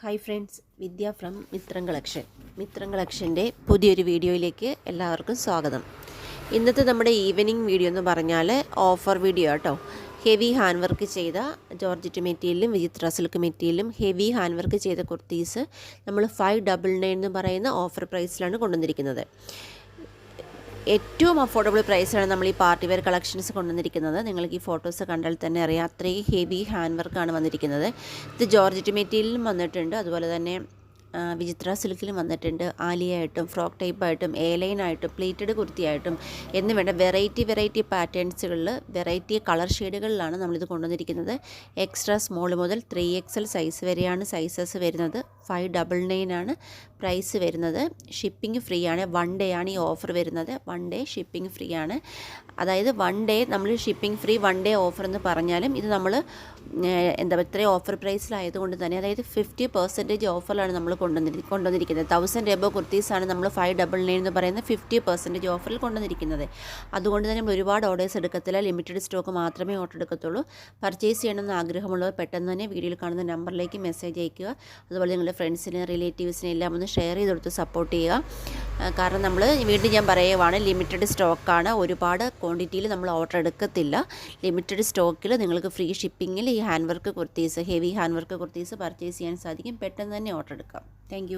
Hi friends Vidya from Mithram collection Mithram കളക്ഷന്റെ പുതിയൊരു വീഡിയോയിലേക്ക് എല്ലാവർക്കും സ്വാഗതം. ഇന്നത്തെ നമ്മുടെ ഈവനിങ് വീഡിയോ എന്ന് പറഞ്ഞാൽ ഓഫർ വീഡിയോ കേട്ടോ ഹെവി ഹാൻഡ് വർക്ക് ചെയ്ത ജോർജറ്റ് മെറ്റീരിയലും വിചിത്ര സിൽക്ക് മെറ്റീരിയലും ഹെവി ഹാൻഡ് വർക്ക് ചെയ്ത കുർത്തീസ് നമ്മൾ ഫൈവ് ഡബിൾ നയൻ എന്ന് പറയുന്ന ഓഫർ പ്രൈസിലാണ് കൊണ്ടുവന്നിരിക്കുന്നത്. ഏറ്റവും അഫോർഡബിൾ പ്രൈസാണ് നമ്മൾ ഈ പാർട്ടി വെയർ കളക്ഷൻസ് കൊണ്ടുവന്നിരിക്കുന്നത്. നിങ്ങൾക്ക് ഈ ഫോട്ടോസ് കണ്ടാൽ തന്നെ അറിയാം അത്രയും ഹെവി ഹാൻഡ് വർക്കാണ് വന്നിരിക്കുന്നത്. ഇത് ജോർജറ്റ് മെറ്റീരിയലും വന്നിട്ടുണ്ട്. അതുപോലെ തന്നെ വിചിത്ര സിൽക്കിലും വന്നിട്ടുണ്ട്. ആലിയായിട്ടും ഫ്രോക്ക് ടൈപ്പായിട്ടും ഏലൈനായിട്ടും പ്ലേറ്റഡ് കുർത്തിയായിട്ടും എന്ന് വേണ്ട വെറൈറ്റി വെറൈറ്റി പാറ്റേൺസുകളിൽ വെറൈറ്റി കളർ ഷെയ്ഡുകളിലാണ് നമ്മളിത് കൊണ്ടുവന്നിരിക്കുന്നത്. എക്സ്ട്രാ സ്മോൾ മുതൽ ത്രീ എക്സ് എൽ സൈസ് വരെയാണ് സൈസസ് വരുന്നത്. ഫൈവ് ഡബിൾ നയൻ ആണ് പ്രൈസ് വരുന്നത്. ഷിപ്പിംഗ് ഫ്രീ ആണ്. വൺ ഡേ ആണ് ഈ ഓഫർ വരുന്നത്. വൺ ഡേ ഷിപ്പിംഗ് ഫ്രീ ആണ്. അതായത് വൺ ഡേ നമ്മൾ shipping free one day offer എന്ന് പറഞ്ഞാലും ഇത് നമ്മൾ എന്താ ഇത്രയും ഓഫർ പ്രൈസിലായതുകൊണ്ട് തന്നെ അതായത് ഫിഫ്റ്റി പെർസെന്റേജ് ഓഫറിലാണ് നമ്മൾ കൊണ്ടുവന്നിരി കൊണ്ടുവന്നിരിക്കുന്നത്. തൗസൻഡ് എബോ കുർത്തീസാണ് നമ്മൾ ഫൈവ് ഡബിൾ നയൻ എന്ന് പറയുന്നത് ഫിഫ്റ്റി പെർസെന്റേജ് ഓഫറിൽ കൊണ്ടുവന്നിരിക്കുന്നത്. അതുകൊണ്ട് തന്നെ നമ്മൾ ഒരുപാട് ഓർഡേഴ്സ് എടുക്കത്തില്ല. ലിമിറ്റഡ് സ്റ്റോക്ക് മാത്രമേ ഓർഡർ എടുക്കത്തുള്ളൂ. പർച്ചേസ് ചെയ്യണമെന്ന് ആഗ്രഹമുള്ളവർ പെട്ടെന്ന് തന്നെ വീഡിയോയിൽ കാണുന്ന നമ്പറിലേക്ക് മെസ്സേജ് അയയ്ക്കുക. അതുപോലെ നിങ്ങളുടെ ഫ്രണ്ട്സിന് റിലേറ്റീവ്സിനെ എല്ലാം ഒന്ന് ഷെയർ ചെയ്ത് കൊടുത്ത് സപ്പോർട്ട് ചെയ്യുക. കാരണം നമ്മൾ വീണ്ടും ഞാൻ പറയുവാണ് ലിമിറ്റഡ് സ്റ്റോക്കാണ് ഒരുപാട് ക്വാണ്ടിറ്റിയിൽ നമ്മൾ ഓർഡർ എടുക്കത്തില്ല. ലിമിറ്റഡ് സ്റ്റോക്കിൽ നിങ്ങൾക്ക് ഫ്രീ ഷിപ്പിങ്ങിൽ ഈ hand work kurtis heavy hand work kurtis purchase ചെയ്യാൻ സാധിക്കും. പെട്ടെന്ന് തന്നെ ഓർഡർ എടുക്കാം. താങ്ക്